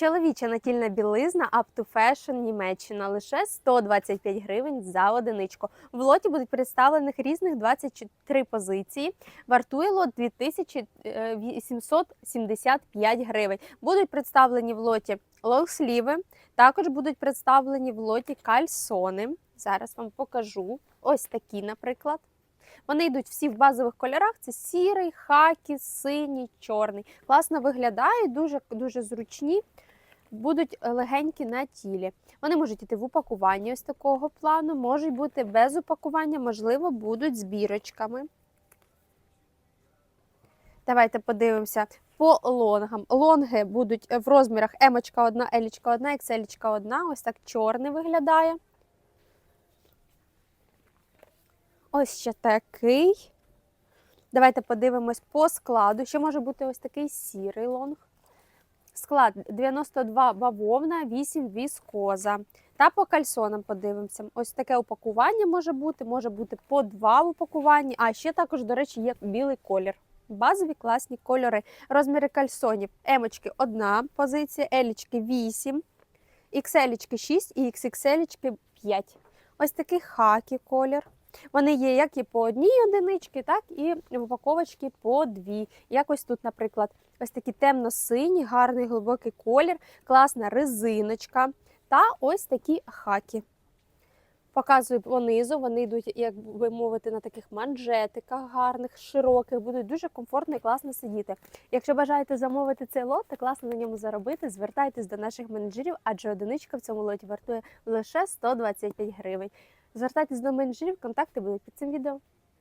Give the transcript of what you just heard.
Чоловіча натільна білизна Up to Fashion Німеччина лише 125 гривень за одиничку. В лоті будуть представлених різних 24 позиції. Вартує лот 2875 гривень. Будуть представлені в лоті лонгсліви, також будуть представлені в лоті кальсони. Зараз вам покажу. Ось такі, наприклад. Вони йдуть всі в базових кольорах: це сірий, хакі, синій, чорний. Класно виглядають, дуже, дуже зручні, будуть легенькі на тілі. Вони можуть йти в упакуванні ось такого плану, можуть бути без упакування, можливо, будуть з бірочками. Давайте подивимося по лонгам. Лонги будуть в розмірах емочка 1, елічка 1, екселічка 1. Ось так чорний виглядає. Ось ще такий. Давайте подивимось по складу. Ще може бути ось такий сірий лонг. Склад 92 бавовна, 8 віскоза. Та по кальсонам подивимося. Ось таке упакування може бути, може бути по два в упакуванні. А ще також, до речі, є білий колір. Базові класні кольори. Розміри кальсонів. Емочки одна позиція, елічки 8, XL 6 і XXL 5. Ось такий хакі колір. Вони є як і по одній одиничці, так і в упаковочці по дві. Якось тут, наприклад, ось такий темно-синій, гарний глибокий колір, класна резиночка та ось такі хаки. Показую понизу, вони йдуть, як би мовити, на таких манжетиках гарних, широких, будуть дуже комфортно і класно сидіти. Якщо бажаєте замовити цей лот та класно на ньому заробити, звертайтесь до наших менеджерів, адже одиничка в цьому лоті вартує лише 125 гривень. Звертайтесь до менеджерів, контакти будуть під цим відео.